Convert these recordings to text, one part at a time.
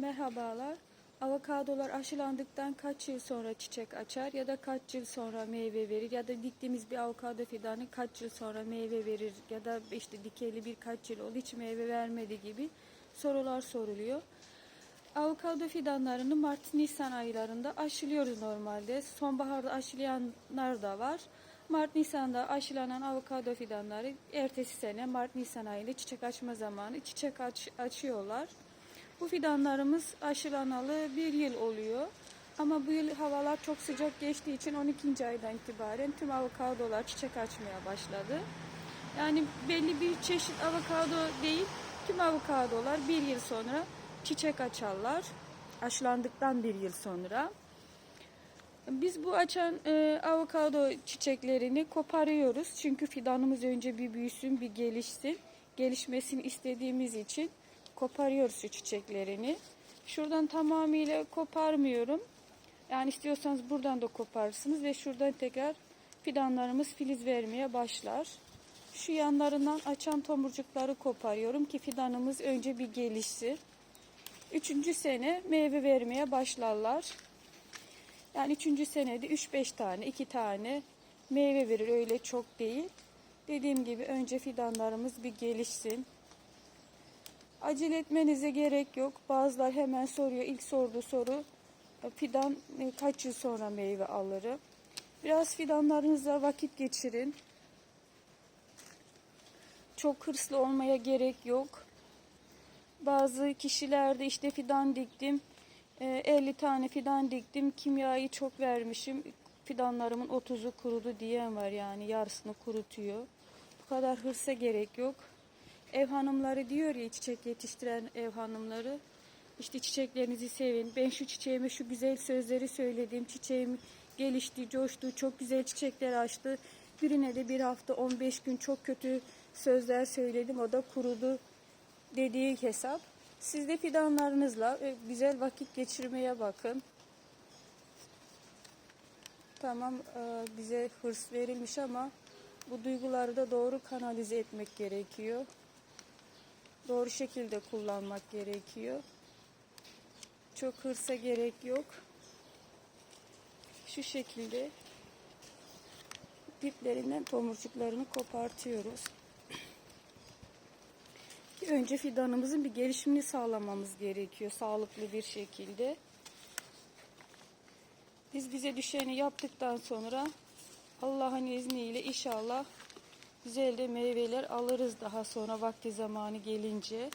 Merhabalar. Avokadolar aşılandıktan kaç yıl sonra çiçek açar ya da kaç yıl sonra meyve verir ya da diktiğimiz bir avokado fidanı kaç yıl sonra meyve verir ya da işte dikeli birkaç yıl oldu hiç meyve vermedi gibi sorular soruluyor. Avokado fidanlarını Mart-Nisan aylarında aşılıyoruz normalde. Sonbaharda aşılayanlar da var. Mart-Nisan'da aşılanan avokado fidanları ertesi sene Mart-Nisan ayında çiçek açma zamanı çiçek aç, açıyorlar. Bu fidanlarımız aşılanalı bir yıl oluyor. Ama bu yıl havalar çok sıcak geçtiği için 12. aydan itibaren tüm avokadolar çiçek açmaya başladı. Yani belli bir çeşit avokado değil, tüm avokadolar bir yıl sonra çiçek açarlar. Aşılandıktan bir yıl sonra. Biz bu açan e, avokado çiçeklerini koparıyoruz. Çünkü fidanımız önce bir büyüsün, bir gelişsin. Gelişmesini istediğimiz için koparıyoruz şu çiçeklerini. Şuradan tamamıyla koparmıyorum. Yani istiyorsanız buradan da koparsınız ve şuradan tekrar fidanlarımız filiz vermeye başlar. Şu yanlarından açan tomurcukları koparıyorum ki fidanımız önce bir gelişsin. Üçüncü sene meyve vermeye başlarlar. Yani üçüncü senede 3-5 tane, 2 tane meyve verir. Öyle çok değil. Dediğim gibi önce fidanlarımız bir gelişsin. Acele etmenize gerek yok. Bazılar hemen soruyor. İlk sorduğu soru fidan e, kaç yıl sonra meyve alırım? Biraz fidanlarınızla vakit geçirin. Çok hırslı olmaya gerek yok. Bazı kişilerde işte fidan diktim. e, 50 tane fidan diktim. Kimyayı çok vermişim. Fidanlarımın 30'u kurudu diyen var yani yarısını kurutuyor. Bu kadar hırsa gerek yok. Ev hanımları diyor ya çiçek yetiştiren ev hanımları. İşte çiçeklerinizi sevin. Ben şu çiçeğime şu güzel sözleri söyledim. Çiçeğim gelişti, coştu, çok güzel çiçekler açtı. Birine de bir hafta 15 gün çok kötü sözler söyledim. O da kurudu dediği hesap. Siz de fidanlarınızla e, güzel vakit geçirmeye bakın. Tamam e, bize hırs verilmiş ama bu duyguları da doğru kanalize etmek gerekiyor. Doğru şekilde kullanmak gerekiyor. Çok hırsa gerek yok. Şu şekilde diplerinden tomurcuklarını kopartıyoruz. Önce fidanımızın bir gelişimini sağlamamız gerekiyor sağlıklı bir şekilde. Biz bize düşeni yaptıktan sonra Allah'ın izniyle inşallah güzel de meyveler alırız daha sonra vakti zamanı gelince.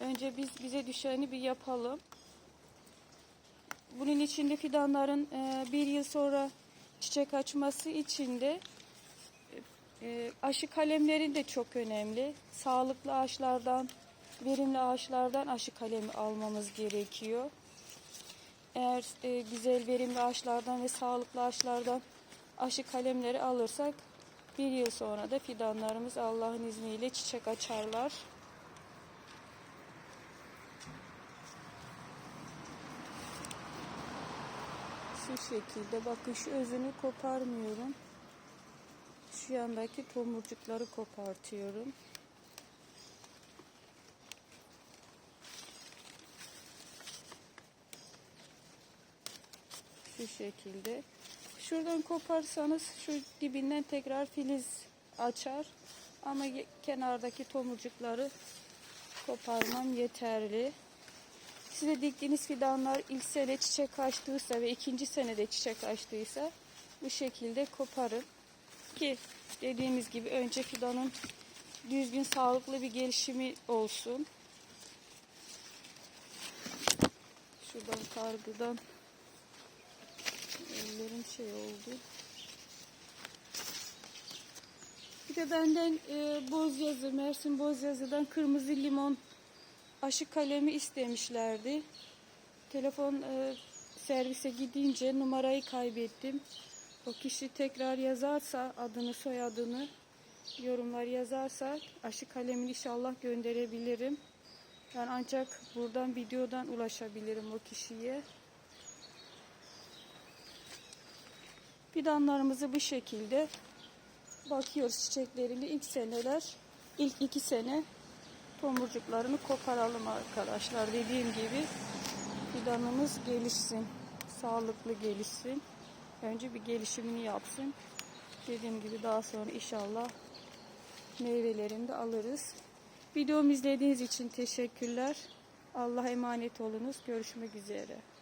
Önce biz bize düşeni bir yapalım. Bunun içinde fidanların e, bir yıl sonra çiçek açması için de e, aşı kalemleri de çok önemli. Sağlıklı ağaçlardan, verimli ağaçlardan aşı kalemi almamız gerekiyor. Eğer e, güzel verimli ağaçlardan ve sağlıklı ağaçlardan aşı kalemleri alırsak bir yıl sonra da fidanlarımız Allah'ın izniyle çiçek açarlar. Şu şekilde bakın şu özünü koparmıyorum. Şu yandaki tomurcukları kopartıyorum. Şu şekilde. Şuradan koparsanız şu dibinden tekrar filiz açar. Ama kenardaki tomurcukları koparmam yeterli. Size diktiğiniz fidanlar ilk sene çiçek açtıysa ve ikinci senede çiçek açtıysa bu şekilde koparın. Ki dediğimiz gibi önce fidanın düzgün sağlıklı bir gelişimi olsun. Şuradan kargıdan ellerim şey oldu. Bir de benden e, boz yazı, Mersin boz yazıdan kırmızı limon aşı kalemi istemişlerdi. Telefon e, servise gidince numarayı kaybettim. O kişi tekrar yazarsa adını soyadını yorumlar yazarsa aşı kalemini inşallah gönderebilirim. Yani ancak buradan videodan ulaşabilirim o kişiye. Fidanlarımızı bu şekilde bakıyoruz çiçeklerini ilk seneler ilk iki sene tomurcuklarını koparalım arkadaşlar. Dediğim gibi fidanımız gelişsin. Sağlıklı gelişsin. Önce bir gelişimini yapsın. Dediğim gibi daha sonra inşallah meyvelerini de alırız. Videomu izlediğiniz için teşekkürler. Allah'a emanet olunuz. Görüşmek üzere.